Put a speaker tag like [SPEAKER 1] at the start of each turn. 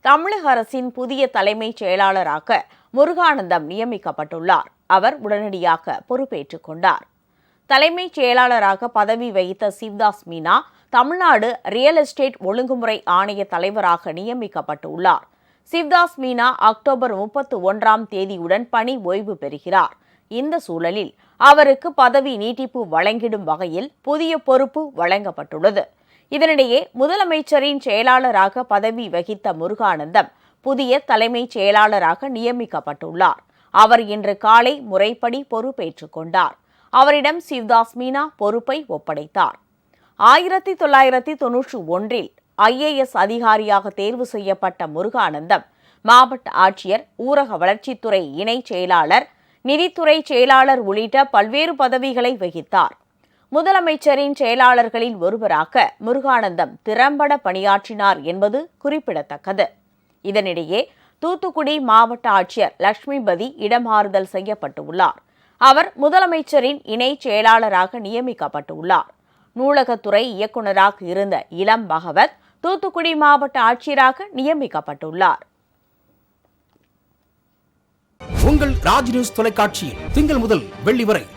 [SPEAKER 1] தமிழக அரசின் புதிய தலைமைச் செயலாளராக முருகானந்தம் நியமிக்கப்பட்டுள்ளார். அவர் உடனடியாக பொறுப்பேற்றுக் கொண்டார். தலைமைச் செயலாளராக பதவி வகித்த சிவ்தாஸ் மீனா தமிழ்நாடு ரியல் எஸ்டேட் ஒழுங்குமுறை ஆணைய தலைவராக நியமிக்கப்பட்டுள்ளார். சிவ்தாஸ் மீனா அக்டோபர் முப்பத்து ஒன்றாம் தேதியுடன் பணி ஓய்வு பெறுகிறார். இந்த சூழலில் அவருக்கு பதவி நீட்டிப்பு வழங்கிடும் வகையில் புதிய பொறுப்பு வழங்கப்பட்டுள்ளது. இதனிடையே முதலமைச்சரின் செயலாளராக பதவி வகித்த முருகானந்தம் புதிய தலைமைச் செயலாளராக நியமிக்கப்பட்டுள்ளார். அவர் இன்று காலை முறைப்படி பொறுப்பேற்றுக் கொண்டார். அவரிடம் சிவ்தாஸ் மீனா பொறுப்பை ஒப்படைத்தார். ஆயிரத்தி தொள்ளாயிரத்தி தொன்னூற்றி ஒன்றில் ஐஏஎஸ் அதிகாரியாக தேர்வு செய்யப்பட்ட முருகானந்தம் மாவட்ட ஆட்சியர் ஊரக வளர்ச்சித்துறை இணைச் செயலாளர் நிதித்துறை செயலாளர் உள்ளிட்ட பல்வேறு பதவிகளை வகித்தார். முதலமைச்சரின் செயலாளர்களில் ஒருவராக முருகானந்தம் திறம்பட பணியாற்றினார் என்பது குறிப்பிடத்தக்கது. இதனிடையே தூத்துக்குடி மாவட்ட ஆட்சியர் லட்சுமிபதி இடமாறுதல் செய்யப்பட்டுள்ளார். அவர் முதலமைச்சரின் இணைச் செயலாளராக நியமிக்கப்பட்டுள்ளார். நூலகத்துறை இயக்குநராக இருந்த இளம் பகவத் தூத்துக்குடி மாவட்ட ஆட்சியராக நியமிக்கப்பட்டுள்ளார்.
[SPEAKER 2] உங்கள் ராஜ் நியூஸ் தொலைக்காட்சியில் திங்கள் முதல் வெள்ளி வரை